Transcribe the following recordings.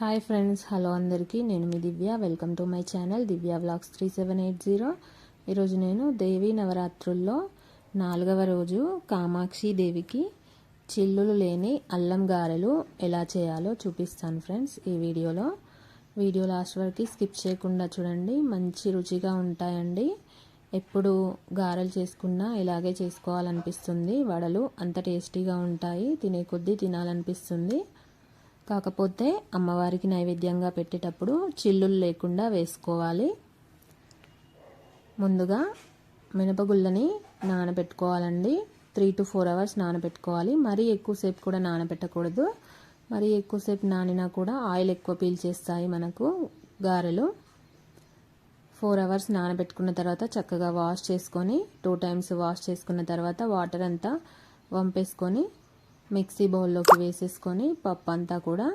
Hi friends hello అందరికీ. నేను మీ Divya. Welcome to my channel Divya vlogs three seven eight zero. ఈరోజు నేను దేవి నవరాత్రుల్లో నాలుగవ రోజు కామాక్షి దేవికి చిల్లులు లేని అల్లం గారెలు ఎలా చేయాలో చూపిస్తాను ఫ్రెండ్స్ ఈ వీడియోలో. వీడియో లాస్ట్ వరకు స్కిప్ చేయకుండా చూడండి. మంచి రుచిగా ఉంటాయండి. ఎప్పుడు గారెలు చేసుకున్నా ఇలాగే చేసుకోవాలనిపిస్తుంది. వడలు అంత టేస్టీగా ఉంటాయి. తినే కొద్దీ తినాలనిపిస్తుంది. కాకపోతే అమ్మవారికి నైవేద్యంగా పెట్టేటప్పుడు చిల్లులు లేకుండా వేసుకోవాలి. ముందుగా మినపగుళ్ళని నానబెట్టుకోవాలండి. త్రీ టు ఫోర్ అవర్స్ నానబెట్టుకోవాలి. మరీ ఎక్కువసేపు కూడా నానబెట్టకూడదు. మరీ ఎక్కువసేపు నానినా కూడా ఆయిల్ ఎక్కువ పీల్చేస్తాయి మనకు గారెలు. ఫోర్ అవర్స్ నానబెట్టుకున్న తర్వాత చక్కగా వాష్ చేసుకొని టూ టైమ్స్ వాష్ చేసుకున్న తర్వాత వాటర్ అంతా వంపేసుకొని మిక్సీ బౌల్లోకి వేసేసుకొని పప్పు అంతా కూడా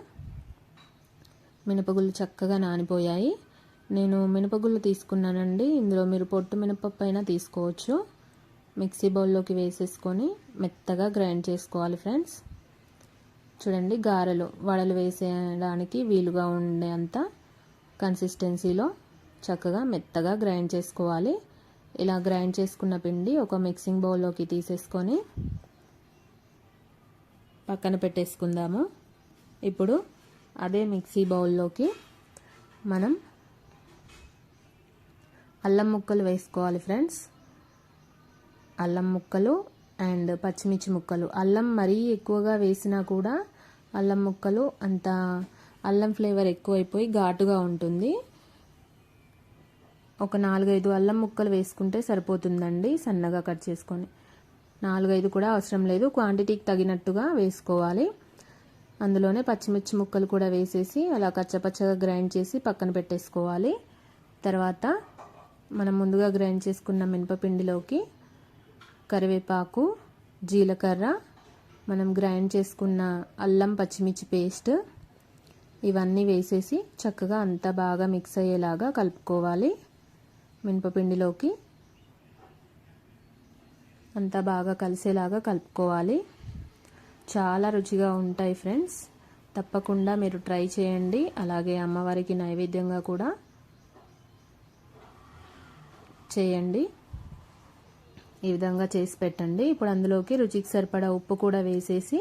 మినపగుళ్ళు చక్కగా నానిపోయాయి. నేను మినపగుళ్ళు తీసుకున్నానండి. ఇందులో మీరు పొట్టు మినపప్పు అయినా తీసుకోవచ్చు. మిక్సీ బౌల్లోకి వేసేసుకొని మెత్తగా గ్రైండ్ చేసుకోవాలి ఫ్రెండ్స్. చూడండి గారెలు వడలు వేసేయడానికి వీలుగా ఉండేంత కన్సిస్టెన్సీలో చక్కగా మెత్తగా గ్రైండ్ చేసుకోవాలి. ఇలా గ్రైండ్ చేసుకున్న పిండి ఒక మిక్సింగ్ బౌల్లోకి తీసేసుకొని పక్కన పెట్టేసుకుందాము. ఇప్పుడు అదే మిక్సీ బౌల్లోకి మనం అల్లం ముక్కలు వేసుకోవాలి ఫ్రెండ్స్. అల్లం ముక్కలు అండ్ పచ్చిమిర్చి ముక్కలు. అల్లం మరీ ఎక్కువగా వేసినా కూడా అల్లం ముక్కలు అంత అల్లం ఫ్లేవర్ ఎక్కువైపోయి ఘాటుగా ఉంటుంది. ఒక నాలుగైదు అల్లం ముక్కలు వేసుకుంటే సరిపోతుందండి సన్నగా కట్ చేసుకొని. నాలుగైదు కూడా అవసరం లేదు. క్వాంటిటీకి తగినట్టుగా వేసుకోవాలి. అందులోనే పచ్చిమిర్చి ముక్కలు కూడా వేసేసి అలా కచ్చపచ్చగా గ్రైండ్ చేసి పక్కన పెట్టేసుకోవాలి. తర్వాత మనం ముందుగా గ్రైండ్ చేసుకున్న మినపపిండిలోకి కరివేపాకు జీలకర్ర మనం గ్రైండ్ చేసుకున్న అల్లం పచ్చిమిర్చి పేస్ట్ ఇవన్నీ వేసేసి చక్కగా అంతా బాగా మిక్స్ అయ్యేలాగా కలుపుకోవాలి. మినపపిండిలోకి అంతా బాగా కలిసేలాగా కలుపుకోవాలి. చాలా రుచిగా ఉంటాయి ఫ్రెండ్స్. తప్పకుండా మీరు ట్రై చేయండి. అలాగే అమ్మవారికి నైవేద్యంగా కూడా చేయండి. ఈ విధంగా చేసి పెట్టండి. ఇప్పుడు అందులోకి రుచికి సరిపడా ఉప్పు కూడా వేసేసి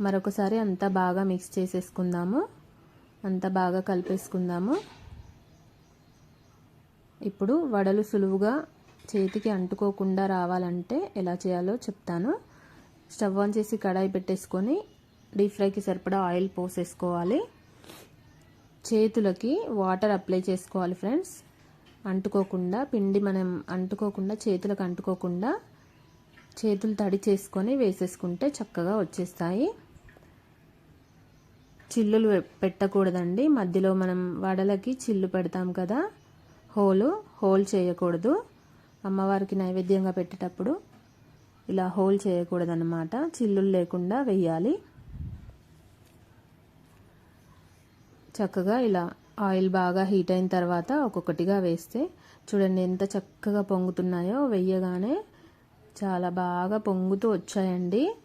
మరొకసారి అంతా బాగా మిక్స్ చేసేసుకుందాము. అంతా బాగా కలిపేసుకుందాము. ఇప్పుడు వడలు సులువుగా చేతికి అంటుకోకుండా రావాలంటే ఎలా చేయాలో చెప్తాను. స్టవ్ ఆన్ చేసి కడాయి పెట్టేసుకొని డీప్ ఫ్రైకి సరిపడా ఆయిల్ పోసేసుకోవాలి. చేతులకి వాటర్ అప్లై చేసుకోవాలి ఫ్రెండ్స్. అంటుకోకుండా పిండి మనం అంటుకోకుండా చేతులకు అంటుకోకుండా చేతులు తడి చేసుకొని వేసేసుకుంటే చక్కగా వచ్చేస్తాయి. చిల్లులు పెట్టకూడదండి. మధ్యలో మనం వడలకి చిల్లు పెడతాం కదా హోలు హోల్ చేయకూడదు. అమ్మవారికి నైవేద్యంగా పెట్టేటప్పుడు ఇలా హోల్ చేయకూడదన్నమాట. చిల్లులు లేకుండా వెయ్యాలి. చక్కగా ఇలా ఆయిల్ బాగా హీట్ అయిన తర్వాత ఒక్కొక్కటిగా వేస్తే చూడండి ఎంత చక్కగా పొంగుతున్నాయో. వెయ్యగానే చాలా బాగా పొంగుతూ వచ్చాయండి.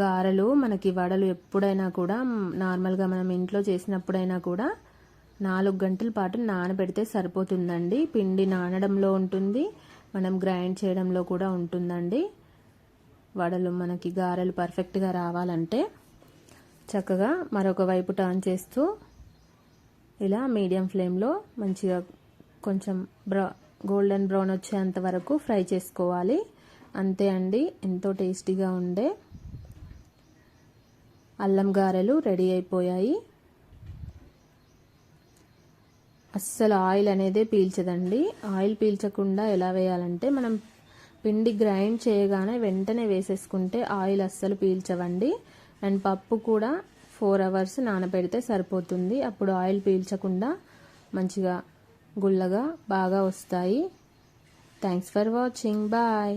గారెలు మనకి వడలు ఎప్పుడైనా కూడా నార్మల్గా మనం ఇంట్లో చేసినప్పుడైనా కూడా నాలుగు గంటల పాటు నానబెడితే సరిపోతుందండి. పిండి నానడంలో ఉంటుంది. మనం గ్రైండ్ చేయడంలో కూడా ఉంటుందండి. వడలు మనకి గారెలు పర్ఫెక్ట్గా రావాలంటే చక్కగా మరొక వైపు టర్న్ చేస్తూ ఇలా మీడియం ఫ్లేమ్లో మంచిగా కొంచెం బ్రౌ గోల్డెన్ బ్రౌన్ వచ్చేంత వరకు ఫ్రై చేసుకోవాలి. అంతే అండి. ఎంతో టేస్టీగా ఉండే అల్లం గారెలు రెడీ అయిపోయాయి. అస్సలు ఆయిల్ అనేది పీల్చదండి. ఆయిల్ పీల్చకుండా ఎలా వేయాలంటే మనం పిండి గ్రైండ్ చేయగానే వెంటనే వేసేసుకుంటే ఆయిల్ అస్సలు పీల్చవండి. అండ్ పప్పు కూడా ఫోర్ అవర్స్ నానబెడితే సరిపోతుంది. అప్పుడు ఆయిల్ పీల్చకుండా మంచిగా గుల్లగా బాగా వస్తాయి. Thanks for watching. బాయ్.